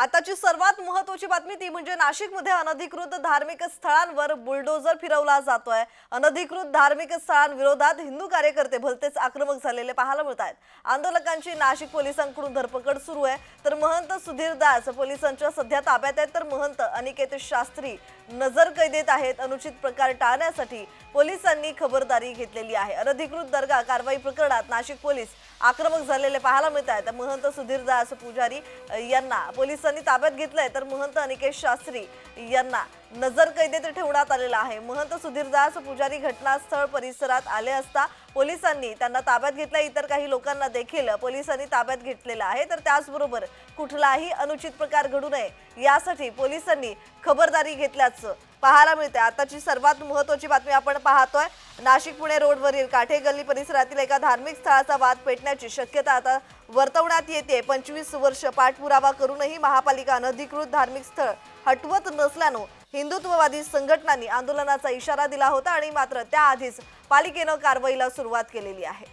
आताची सर्वात महत्वाची बातमी ती म्हणजे नाशिकमध्ये अनधिकृत धार्मिक स्थळांवर बुलडोजर फिरवला जातोय. अनधिकृत धार्मिक स्थळांविरोधात हिंदू कार्यकर्ते भलतेच आक्रमक झालेले पाहायला मिळत आहेत आंदोलकांची नाशिक पोलिसांकडून धरपकड सुरू आहे. तर महंत सुधीर दास पोलिसांच्या सध्या ताब्यात आहेत. तर महंत अनिकेत शास्त्री नजर कैदेत आहेत. अनुचित प्रकार टाळण्यासाठी पोलिसांनी खबरदारी घेतलेली आहे. अनधिकृत दर्गा कारवाई प्रकरणात नाशिक पोलीस आक्रमक झालेले पाहायला मिळत आहेत महंत सुधीर दास पुजारी यांना पोलिसांनी ताब्यात घेतलंय. तर महंत अनिकेत शास्त्री यांना नजर कैदेत ठेवण्यात आलेला आहे. महंत सुधीरदास पुजारी घटनास्थळ परिसरात आले असता पोलिसांनी त्यांना ताब्यात घेतलं. इतर काही लोकांना देखील पोलिसांनी ताब्यात घेतलेलं आहे. तर त्याचबरोबर कुठलाही अनुचित प्रकार घडू नये यासाठी पोलिसांनी खबरदारी घेतल्याचं पाहायला मिळते आताची सर्वात महत्वाची बातमी आपण पाहतोय. नाशिक पुणे रोडवरील काठे गल्ली परिसरातील एका धार्मिक स्थळाचा वाद पेटण्याची शक्यता आता वर्तवण्यात येते. पंचवीस वर्ष पाठपुरावा करूनही महापालिका अनधिकृत धार्मिक स्थळ हटवत नसल्यानं हिंदुत्ववादी संघटनांनी आंदोलनाचा इशारा दिला होता आणि मात्र त्याआधीच पालिकेनं कारवाईला सुरुवात केलेली आहे.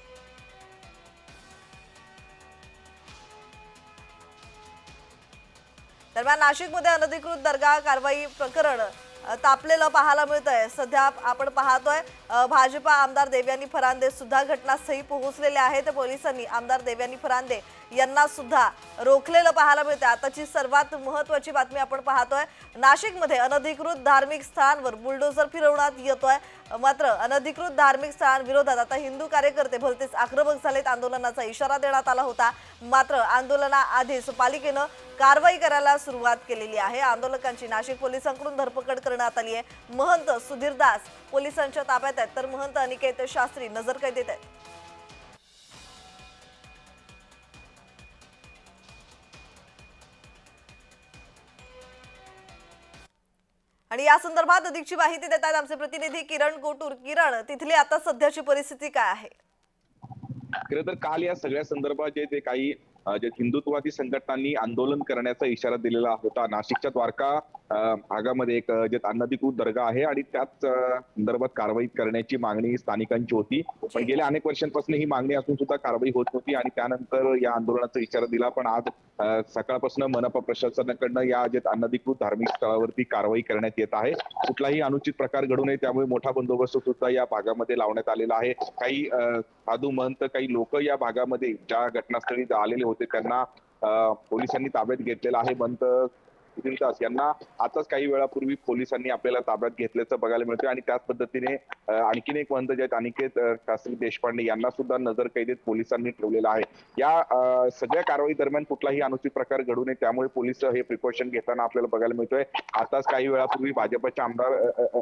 दरम्यान नाशिकमध्ये अनधिकृत दर्गा कारवाई प्रकरण तापलेलं पाहायला मिळत आहे सध्या आपण पाहतोय भाजपा आमदार देवयानी फरांदे सुद्धा घटनास्थळी पोहोचलेले आहेत. पोलिसांनी आमदार देवयानी फरांदे यांना सुद्धा रोखलेलं पाहायला मिळतं आताची सर्वात महत्वाची बातमी आपण पाहतोय नाशिकमध्ये अनधिकृत धार्मिक स्थळांवर बुलडोजर फिरवण्यात येतोय. मात्र अनधिकृत धार्मिक स्थळांविरोधात आता हिंदू कार्यकर्ते भलतेच आक्रमक झालेत. आंदोलनाचा इशारा देण्यात आला होता. मात्र आंदोलनाआधीच पालिकेनं कारवाई करायला सुरुवात केलेली आहे. आंदोलकांची नाशिक पोलिसांकडून धरपकड करण्यात करण्यात आली आहे महंत सुधीर दास पोलिसांच्या ताब्यात आहेत. तर महंत अनिकेत शास्त्री नजर कैदेत आहेत. आणि या संदर्भात अधिकची माहिती देतात आमचे प्रतिनिधी किरण गोटूर. किरण तिथली आता सध्याची परिस्थिती काय आहे? खरं तर काल या सगळ्या संदर्भात जे ते काही जे हिंदुत्ववादी संघटनांनी आंदोलन करण्याचा इशारा दिलेला होता. नाशिकच्या द्वारका भागामध्ये एक जे अनधिकृत दर्गा आहे आणि त्याच संदर्भात कारवाई करण्याची मागणी स्थानिकांची होती. पण गेल्या अनेक वर्षांपासून ही मागणी असून सुद्धा कारवाई होत नव्हती आणि त्यानंतर या आंदोलनाचा इशारा दिला. पण आज सकाळपासून मनपा प्रशासनाकडनं या जे अनधिकृत धार्मिक स्थळावरती कारवाई करण्यात येत आहे. कुठलाही अनुचित प्रकार घडू नये त्यामुळे मोठा बंदोबस्त सुद्धा या भागामध्ये लावण्यात आलेला आहे. काही साधू महंत काही लोक या भागामध्ये ज्या घटनास्थळी आलेले होते होते. त्यांना पोलिसांनी ताब्यात घेतलेला आहे महंत सुधीर दास. यांना आताच काही वेळापूर्वी पोलिसांनी आपल्याला ताब्यात घेतल्याचं बघायला मिळतं आणि त्याच पद्धतीने आणखीन एक महंत जे आहेत अनिकेत शास्त्री देशपांडे यांना सुद्धा नजर कैदेत पोलिसांनी ठेवलेला आहे. या सगळ्या कारवाई दरम्यान कुठलाही अनुचित प्रकार घडू नये त्यामुळे पोलीस हे प्रिकॉशन घेताना आपल्याला बघायला मिळतोय. आताच काही वेळापूर्वी भाजपचे आमदार अ,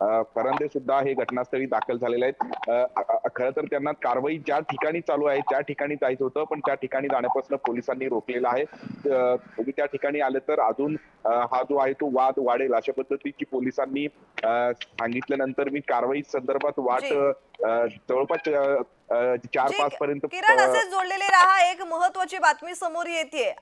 अ, फरांदे सुद्धा हे घटनास्थळी दाखल झालेले आहेत. खरं तर त्यांना कारवाई ज्या ठिकाणी चालू आहे त्या ठिकाणी जायचं होतं पण त्या ठिकाणी जाण्यापासून पोलिसांनी रोखलेलं आहे. तुम्ही त्या ठिकाणी आले तर अजून हा जो आहे तो वाद वाढेल अशा पद्धतीची पोलिसांनी सांगितल्यानंतर मी कारवाई संदर्भात वाट जवळपास चार पाच पर्यंत किरण अ, असे जोडलेले राहा. एक महत्वाची बातमी समोर येते